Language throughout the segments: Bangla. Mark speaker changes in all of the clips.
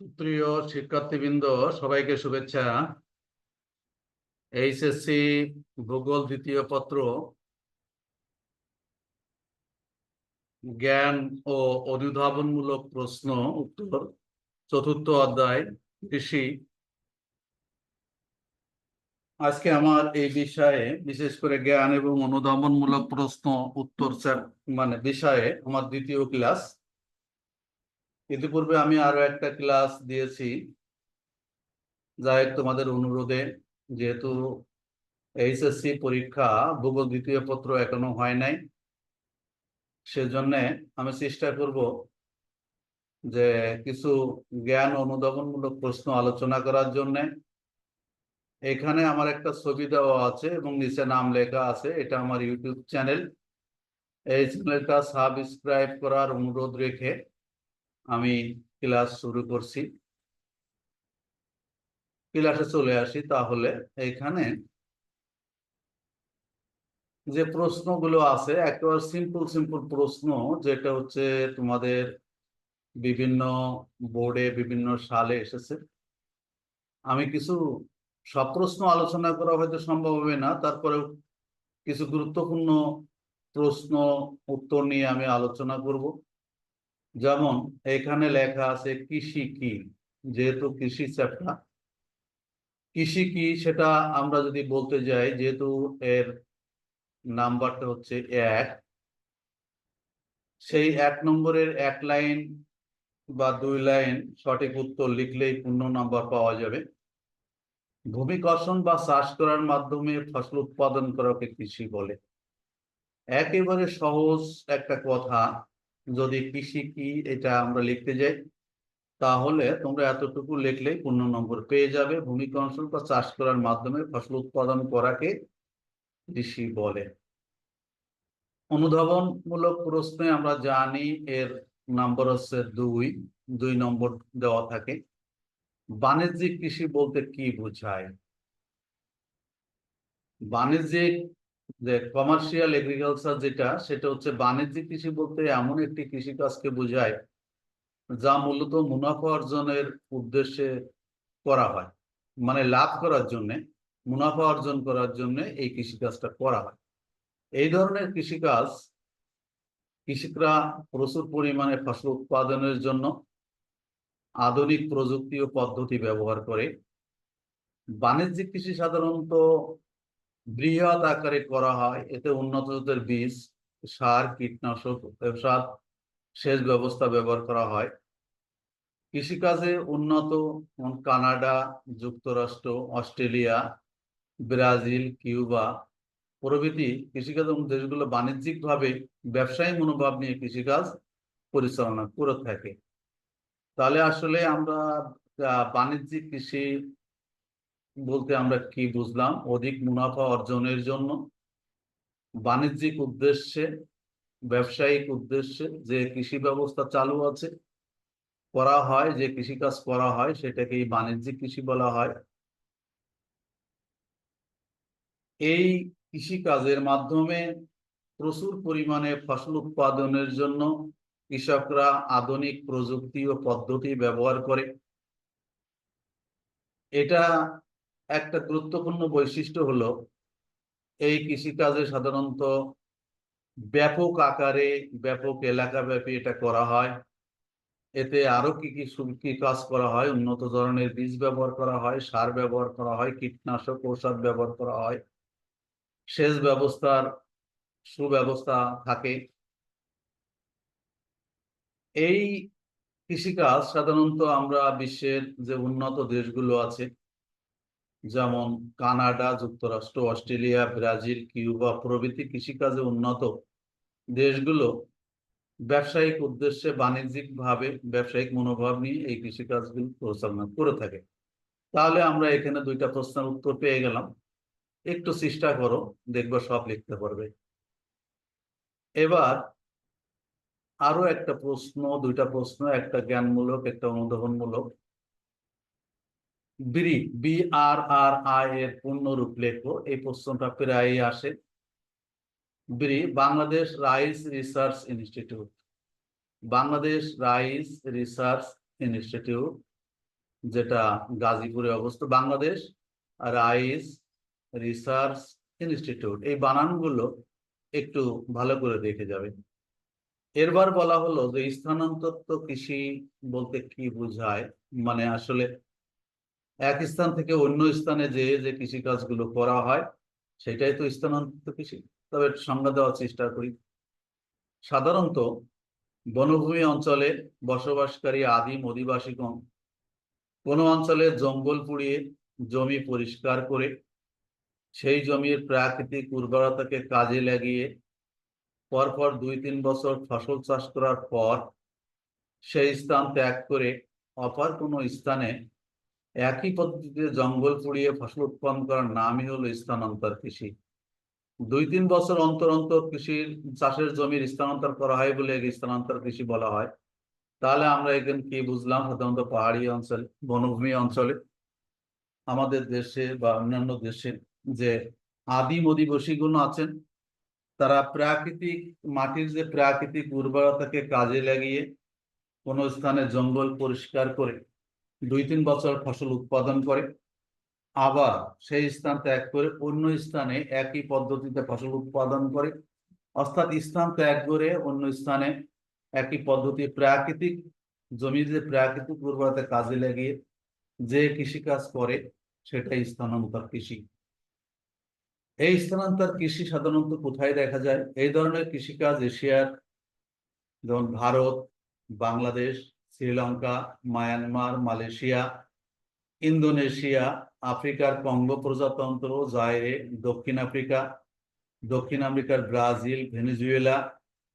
Speaker 1: প্রিয় শিক্ষার্থীবৃন্দ, সবাইকে শুভেচ্ছা। এইচএসসি ভূগোল দ্বিতীয় পত্র, জ্ঞান ও অনুধাবনমূলক প্রশ্ন, উত্তর, চতুর্থ অধ্যায়, কৃষি। আজকে আমার এই বিষয়ে বিশেষ করে জ্ঞান এবং অনুধাবনমূলক প্রশ্ন, উত্তর মানে বিষয়ে আমার দ্বিতীয় ক্লাস। ইতিপূর্বে আমি আরও একটা ক্লাস দিয়েছি। যাই তোমাদের অনুরোধে, যেহেতু এইচএসসি পরীক্ষা, ভূগোল দ্বিতীয় পত্র এখনও হয় নাই, সেজন্য আমি চেষ্টা করব যে কিছু জ্ঞান অনুধাবনমূলক প্রশ্ন আলোচনা করার জন্যে। এখানে আমার একটা ছবি দেওয়া আছে এবং নিচে নাম লেখা আছে, এটা আমার ইউটিউব চ্যানেল। এই চ্যানেলটা সাবস্ক্রাইব করার অনুরোধ রেখে আমি ক্লাস শুরু করছি। ক্লাসে চলে আসি তাহলে এখানে যে প্রশ্নগুলো আছে, একেবারে সিম্পল সিম্পল প্রশ্ন, যেটা হচ্ছে তোমাদের বিভিন্ন বোর্ডে বিভিন্ন সালে এসেছে। আমি কিছু সব প্রশ্ন আলোচনা করা হয়তো সম্ভব হবে না, তারপরেও কিছু গুরুত্বপূর্ণ প্রশ্ন উত্তর নিয়ে আমি আলোচনা করব। যেমন এখানে লেখা আছে কৃষি কি, যেহেতু কৃষি চ্যাপ্টার কৃষি কি সেটা আমরা যদি বলতে যাই, যেহেতু এর নাম্বারটা হচ্ছে এক, সেই এক নম্বরের এক লাইন বা দুই লাইন সঠিক উত্তর লিখলেই পূর্ণ নাম্বার পাওয়া যাবে। ভূমিকর্ষণ বা চাষ করার মাধ্যমে ফসল উৎপাদন করাকে কৃষি বলে। একেবারে সহজ একটা কথা যদি কৃষি কি এটা আমরা লিখতে যাই, তাহলে তোমরা এতটুকু লিখলেই পূর্ণ নম্বর পেয়ে যাবে। ভূমিকর্ষণ বা চাষ করার মাধ্যমে ফসল উৎপাদন করাকে কৃষি বলে। অনুধাবনমূলক প্রশ্নে আমরা জানি এর নাম্বার হচ্ছে দুই দুই নম্বর দেওয়া থাকে। বাণিজ্যিক কৃষি বলতে কি বোঝায়? বাণিজ্যিক যে কমার্শিয়াল এগ্রিকালচার যেটা, সেটা হচ্ছে বাণিজ্যিক কৃষি বলতে এমন একটি কৃষিকাজকে বোঝায় যা মূলত মুনাফা অর্জনের উদ্দেশ্যে করা হয়। মানে লাভ করার জন্য, মুনাফা অর্জন করার জন্য এই কৃষিকাজটা করা হয়। এই ধরনের কৃষিকাজ কৃষকরা প্রচুর পরিমাণে ফসল উৎপাদনের জন্য আধুনিক প্রযুক্তি ও পদ্ধতি ব্যবহার করে। বাণিজ্যিক কৃষি সাধারণত বৃহৎ আকারে করা হয়, এতে উন্নত জাতের বীজ, সার, কীটনাশক সার সেচ ব্যবস্থা ব্যবহার করা হয়। কৃষিকাজে উন্নত কানাডা, যুক্তরাষ্ট্র, অস্ট্রেলিয়া, ব্রাজিল, কিউবা প্রভৃতি কৃষিকাজ দেশগুলো বাণিজ্যিকভাবে ব্যবসায়ী মনোভাব নিয়ে কৃষিকাজ পরিচালনা করে থাকে। তাহলে আসলে আমরা বাণিজ্যিক কৃষি বলতে আমরা কি বুঝলাম? অধিক মুনাফা অর্জনের জন্য বাণিজ্যিক উদ্দেশ্যে, ব্যবসায়িক উদ্দেশ্যে যে কৃষি ব্যবস্থা চালু আছে, করা হয়, যে কৃষিকাজ করা হয়, সেটাকেই বাণিজ্যিক কৃষি বলা হয়। এই কৃষিকাজের মাধ্যমে প্রচুর পরিমাণে ফসল উৎপাদনের জন্য কৃষকরা আধুনিক প্রযুক্তি ও পদ্ধতি ব্যবহার করে। এটা একটা গুরুত্বপূর্ণ বৈশিষ্ট্য হলো, এই কৃষিকাজে সাধারণত ব্যাপক আকারে, ব্যাপক এলাকাব্যাপী এটা করা হয়। এতে আরও কি কি কি কাজ করা হয়? উন্নত ধরনের বীজ ব্যবহার করা হয়, সার ব্যবহার করা হয়, কীটনাশক ঔষধ ব্যবহার করা হয়। সেচ ব্যবস্থার সুব্যবস্থা থাকে। এই কৃষিকাজ সাধারণত আমরা বিশ্বের যে উন্নত দেশগুলো আছে যেমন কানাডা, যুক্তরাষ্ট্র, অস্ট্রেলিয়া, ব্রাজিল, কিউবা প্রভৃতি কৃষিকাজে উন্নত দেশগুলো ব্যবসায়িক উদ্দেশ্যে বাণিজ্যিক ভাবে ব্যবসায়িক মনোভাব নিয়ে এই কৃষিকাজগুলো পরিচালনা করে থাকে। তাহলে আমরা এখানে দুইটা প্রশ্নের উত্তর পেয়ে গেলাম। একটু চেষ্টা করো, দেখব সব লিখতে পারবে। এবার আরও একটা প্রশ্ন, দুইটা প্রশ্ন, একটা জ্ঞানমূলক, একটা অনুধাবনমূলক। BRRI B R R I এর পূর্ণরূপ লেখো। এই প্রশ্নটা প্রায়ই আসে। BRRI Bangladesh rice research institute. Bangladesh rice research institute, যেটা গাজীপুরে অবস্থিত। Bangladesh rice research institute. এই বানানগুলো একটু ভালো করে দেখে যাবে। এরবার বলা হলো যে স্থানান্তর কৃষি বলতে কি বোঝায়? মানে আসলে এক স্থান থেকে অন্য স্থানে যে যে কৃষি কাজগুলো করা হয়, সেটাই তো স্থানান্তরিত কৃষি। তবে সংজ্ঞা দেওয়ার চেষ্টা করি। সাধারণত বনভূমি অঞ্চলে বসবাসকারী আদিম অধিবাসীগণ কোনো অঞ্চলে জঙ্গল পুড়িয়ে জমি পরিষ্কার করে সেই জমির প্রাকৃতিক উর্বরতাকে কাজে লাগিয়ে পরপর দুই তিন বছর ফসল চাষ করার পর সেই স্থান ত্যাগ করে অপর কোনো স্থানে একই পদ্ধতিতে জঙ্গল পুড়িয়ে ফসল উৎপন্ন করার নামই হলো স্থানান্তর কৃষি। দুই তিন বছর অন্তর অন্তর কৃষির চাষের জমির স্থানান্তর করা হয় বলে স্থানান্তর কৃষি বলা হয়। তাহলে আমরা এখানে কি বুঝলাম? সাধারণত পাহাড়ি অঞ্চল, বনভূমি অঞ্চলে। আমাদের দেশে বা অন্যান্য দেশে যে আদিম অধিবাসীগুলো আছেন, তারা প্রাকৃতিক মাটির যে প্রাকৃতিক উর্বরতাকে কাজে লাগিয়ে কোনো স্থানে জঙ্গল পরিষ্কার করে দুই তিন বছর ফসল উৎপাদন করে, আবার সেই স্থান ত্যাগ করে অন্য স্থানে একই পদ্ধতিতে ফসল উৎপাদন করে, অর্থাৎ স্থান ত্যাগ করে অন্য স্থানে একই পদ্ধতি প্রাকৃতিক জমির যে প্রাকৃতিক উর্বরতা কাজে লাগিয়ে যে কৃষিকাজ করে সেটাই স্থানান্তর কৃষি। এই স্থানান্তর কৃষি সাধারণত কোথায় দেখা যায়? এই ধরনের কৃষিকাজ এশিয়ার, যেমন Bharat, Bangladesh Sri Lanka Myanmar Malaysia Indonesia আফ্রিকার কঙ্গো প্রজাতন্ত্র জায়রে দক্ষিণ আফ্রিকা দক্ষিণ আমেরিকার ব্রাজিল ভেনেজুয়েলা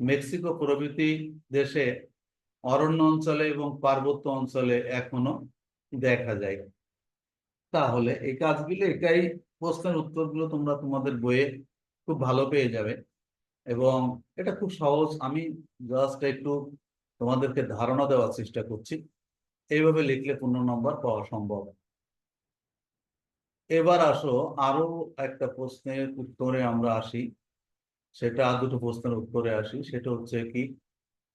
Speaker 1: মেক্সিকো প্রভৃতি দেশে অরণ্য অঞ্চলে এবং পার্বত্য অঞ্চলে এখনও দেখা যায়। তাহলে এই কাজগুলো এটাই প্রশ্নের উত্তরগুলো তোমরা তোমাদের বইয়ে খুব ভালো পেয়ে যাবে। এবং এটা খুব সহজ, আমি জাস্ট একটু তোমাদেরকে ধারণা দেওয়ার চেষ্টা করছি। এইভাবে লিখলে পূর্ণ নম্বর পাওয়া সম্ভব। এবার আসো, আরও একটা প্রশ্নের উত্তরে আমরা আসি। সেটা আর দুটো প্রশ্নের উত্তরে আসি। সেটা হচ্ছে কি?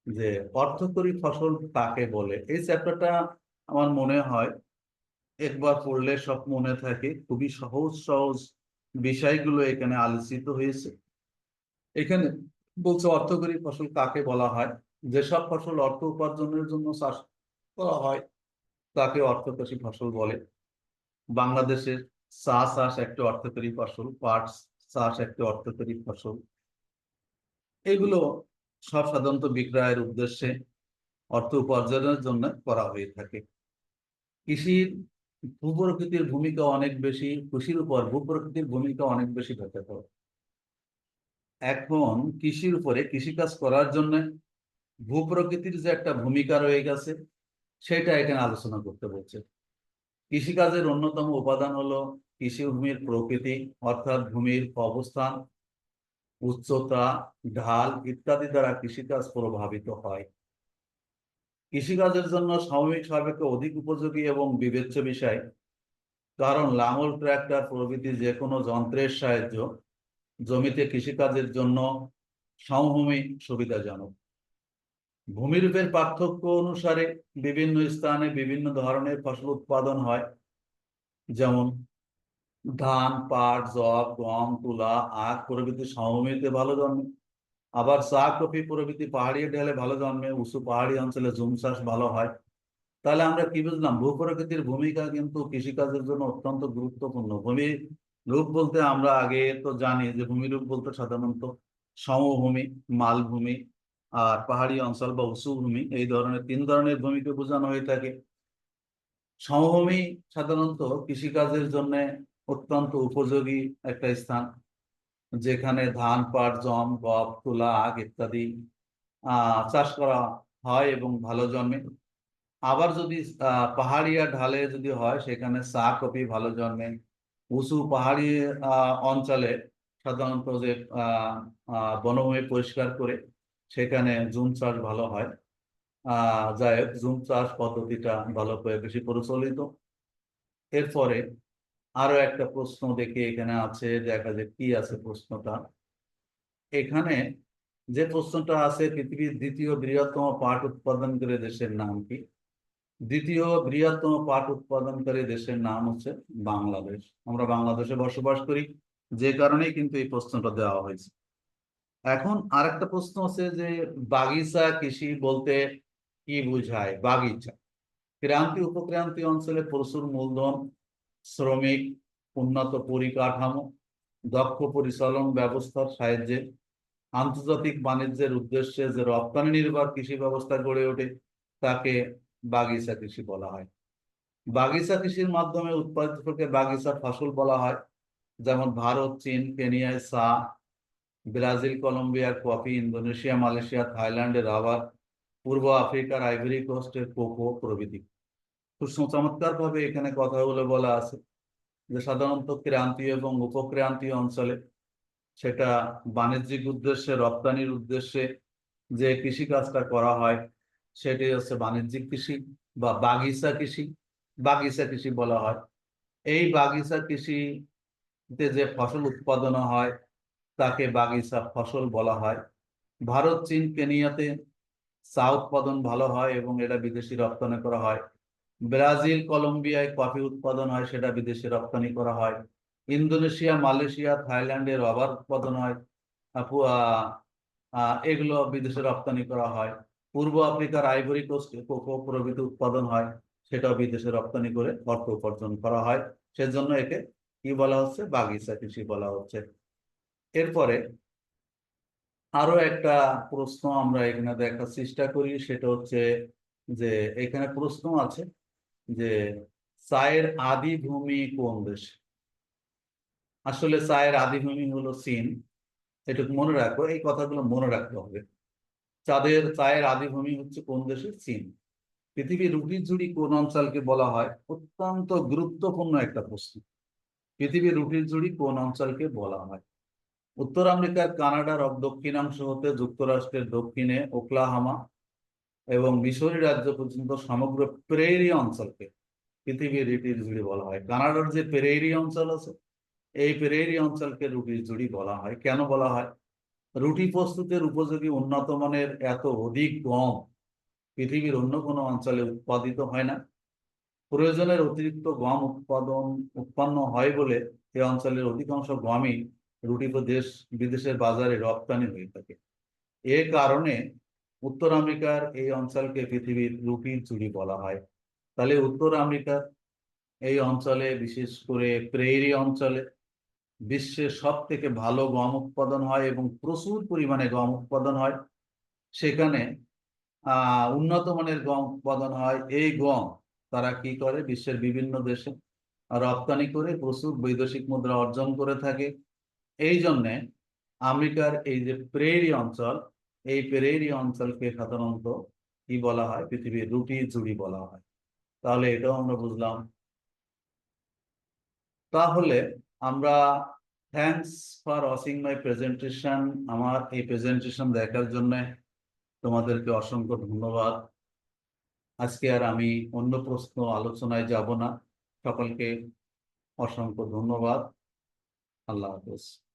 Speaker 1: যে অর্থকরী ফসল কাকে বলে? এই চ্যাপ্টারটা আমার মনে হয় একবার পড়লে সব মনে থাকে। খুবই সহজ সহজ বিষয়গুলো এখানে আলোচিত হয়েছে। এখানে বলছে অর্থকরী ফসল কাকে বলা হয়? যেসব ফসল অর্থ উপার্জনের জন্য চাষ করা হয়, তাকে অর্থকরী ফসল বলে। বাংলাদেশের চা চাষ একটি অর্থকরী ফসল, পাট চাষ একটি অর্থকরী ফসল। এগুলো সব সাধারণত বিক্রয়ের উদ্দেশ্যে অর্থ উপার্জনের জন্য করা হয়ে থাকে। কৃষির ভূপ্রকৃতির ভূমিকা অনেক বেশি, কৃষির উপর ভূপ্রকৃতির ভূমিকা অনেক বেশি ব্যাখ্যা এখন কৃষির উপরে কৃষিকাজ করার জন্য ভূপ্রকৃতির যে একটা ভূমিকা রয়ে গেছে, সেটা এখানে আলোচনা করতে বলছে কৃষিকাজের অন্যতম উপাদান হলো কৃষিভূমির প্রকৃতি, অর্থাৎ ভূমির অবস্থান, উচ্চতা, ঢাল ইত্যাদি দ্বারা কৃষিকাজ প্রভাবিত হয়। কৃষিকাজের জন্য সাময়িক সাপেক্ষে অধিক উপযোগী এবং বিবেচ্য বিষয়, কারণ লাঙল ট্র্যাক্টর প্রভৃতি যে কোনো যন্ত্রের সাহায্য জমিতে কৃষিকাজের জন্য সমভূমি সুবিধাজনক। ভূমিরূপের পার্থক্য অনুসারে বিভিন্ন স্থানে বিভিন্ন ধরনের ফসল উৎপাদন হয়। যেমন ধান, পাট জব গম, তুলা, আখ প্রভৃতি সমভূমিতে ভালো জন্মে। আবার চা কফি প্রভৃতি পাহাড়ি ঢেলে ভালো জন্মে, উঁচু পাহাড়ি অঞ্চলে জুম চাষ ভালো হয়। তাহলে আমরা কি বুঝলাম? ভূপ্রকৃতির ভূমিকা কিন্তু কৃষিকাজের জন্য অত্যন্ত গুরুত্বপূর্ণ। ভূমি রূপ বলতে আমরা আগে তো জানি যে ভূমিরূপ বলতে সাধারণত সমভূমি, মালভূমি আর পাহাড়ি অঞ্চল বা উঁচু ভূমি, এই ধরনের তিন ধরনের ভূমিকে বোঝানো হয়ে থাকে। সমভূমি সাধারণত কৃষিকাজের জন্য অত্যন্ত উপযোগী একটা স্থান, যেখানে ধান, পাট, জম, গম, তুলা, আখ ইত্যাদি চাষ করা হয় এবং ভালো জন্মে। আবার যদি পাহাড়িয়া ঢালে যদি হয়, সেখানে চা কপি ভালো জন্মে। উঁচু পাহাড়ি অঞ্চলে সাধারণত যে বনভূমি পরিষ্কার করে সেখানে জুম চাষ ভালো হয়। যাই হোক, জুম চাষ পদ্ধতিটা ভালো করে বেশি প্রচলিত। এরপরে আরও একটা প্রশ্ন দেখি, এখানে আছে, দেখা যায় কি আছে প্রশ্নটা। এখানে যে প্রশ্নটা আছে, পৃথিবীর দ্বিতীয় বৃহত্তম পাট উৎপাদনকারী দেশের নাম কি? দ্বিতীয় বৃহত্তম পাট উৎপাদনকারী দেশের নাম হচ্ছে বাংলাদেশ। আমরা বাংলাদেশে বসবাস করি, যে কারণেই কিন্তু এই প্রশ্নটা দেওয়া হয়েছে। এখন আরেকটা প্রশ্ন আছে যে বাগিচা কৃষি বলতে কি বোঝায়? বাগিচা। ক্রান্তি উপক্রান্তি অঞ্চলে প্রচুর মূলধন, শ্রমিক, উন্নত পরিকাঠামো, দক্ষ পরিচালন ব্যবস্থার সাহায্যে আন্তর্জাতিক বাণিজ্যের উদ্দেশ্যে যে রপ্তানি নির্ভর কৃষি ব্যবস্থা গড়ে ওঠে, তাকে বাগিচা কৃষি বলা হয়। বাগিচা কৃষির মাধ্যমে উৎপাদিত ফসলকে বাগিচা ফসল বলা হয়, যেমন ভারত, চীন, কেনিয়ায় চা ব্রাজিল কলম্বিয়ার কফি ইন্দোনেশিয়া, মালয়েশিয়া থাইল্যান্ডের রাবার, পূর্ব আফ্রিকার আইভরি কোস্টের কোকো প্রভৃতি। খুব চমৎকার ভাবে এখানে কথাগুলো বলা আছে যে সাধারণত ক্রান্তীয় এবং উপক্রান্তীয় অঞ্চলে সেটা বাণিজ্যিক উদ্দেশ্যে, রপ্তানির উদ্দেশ্যে যে কৃষিকাজটা করা হয়, সেটি হচ্ছে বাণিজ্যিক কৃষি বা বাগিচা কৃষি বাগিচা কৃষি বলা হয়। এই বাগিচা কৃষিতে যে ফসল উৎপাদন হয় তাকে বাগিচা ফসল বলা হয়। ভারত, চীন, কেনিয়াতে চা উৎপাদন ভালো হয় এবং এটা বিদেশি রপ্তানি করা হয়। ব্রাজিল, কলম্বিয়ায় কফি উৎপাদন হয়, সেটা বিদেশে রপ্তানি করা হয়। ইন্দোনেশিয়া, মালয়েশিয়া, থাইল্যান্ডে রবার উৎপাদন হয়। এগুলো বিদেশে রপ্তানি করা হয়। পূর্ব আফ্রিকার আইভরি কোস্টে কোকো প্রভৃতি উৎপাদন হয়, সেটাও বিদেশে রপ্তানি করে অর্থ উপার্জন করা হয়। সেজন্য একে কি বলা হচ্ছে? বাগিচা কৃষি বলা হচ্ছে। এরপরে আরও একটা প্রশ্ন আমরা এখানে দেখার চেষ্টা করি, সেটা হচ্ছে যে এখানে প্রশ্ন আছে যে চায়ের আদি ভূমি কোন দেশ? আসলে চায়ের আদি ভূমি হলো চীন। এটুকু মনে রাখো, এই কথাগুলো মনে রাখতে হবে। চাঁদের, চায়ের আদি ভূমি হচ্ছে কোন দেশে? চীন। পৃথিবীর রুটির জুড়ি কোন অঞ্চলকে বলা হয়? অত্যন্ত গুরুত্বপূর্ণ একটা প্রশ্ন। পৃথিবীর রুটির জুড়ি কোন অঞ্চলকে বলা হয়? উত্তর আমেরিকার কানাডার দক্ষিণাংশ হতে যুক্তরাষ্ট্রের দক্ষিণে ওকলাহামা এবং মিশরি রাজ্য পর্যন্ত সমগ্র প্রেরি অঞ্চলকে পৃথিবীর রুটির জুড়ি বলা হয়। কানাডার যে পেরেরি অঞ্চল আছে, এই পেরেরি অঞ্চলকে রুটির জুড়ি বলা হয়। কেন বলা হয়? রুটি প্রস্তুতের উপযোগী উন্নত মানের এত অধিক গম পৃথিবীর অন্য কোনো অঞ্চলে উৎপাদিত হয় না। প্রয়োজনের অতিরিক্ত গম উৎপাদন, উৎপন্ন হয় বলে এই অঞ্চলের অধিকাংশ গমই রুটি দেশ, বিদেশের বাজারে রপ্তানি হয়ে থাকে। এ কারণে উত্তর আমেরিকার এই অঞ্চলকে পৃথিবীর রুটির চুরি বলা হয়। তাহলে উত্তর আমেরিকার এই অঞ্চলে, বিশেষ করে প্রেরি অঞ্চলে বিশ্বের সব থেকে ভালো গম উৎপাদন হয় এবং প্রচুর পরিমাণে গম উৎপাদন হয়। সেখানে উন্নত মানের গম উৎপাদন হয়। এই গম তারা কি করে? বিশ্বের বিভিন্ন দেশে রপ্তানি করে প্রচুর বৈদেশিক মুদ্রা অর্জন করে থাকে। এই জন্যে আমেরিকার এই যে প্রেরি অঞ্চল, এই প্রেরি অঞ্চলকে সাধারণত কি বলা হয়? পৃথিবীর রুটি জুড়ি বলা হয়। তাহলে এটাও আমরা বুঝলাম। তাহলে আমরা thanks for watching my presentation. আমার এই প্রেজেন্টেশন দেখার জন্য তোমাদেরকে অসংখ্য ধন্যবাদ। আজকে আর আমি অন্য প্রশ্ন আলোচনায় যাব না। সকলকে অসংখ্য ধন্যবাদ। আল্লাহ হাফেজ।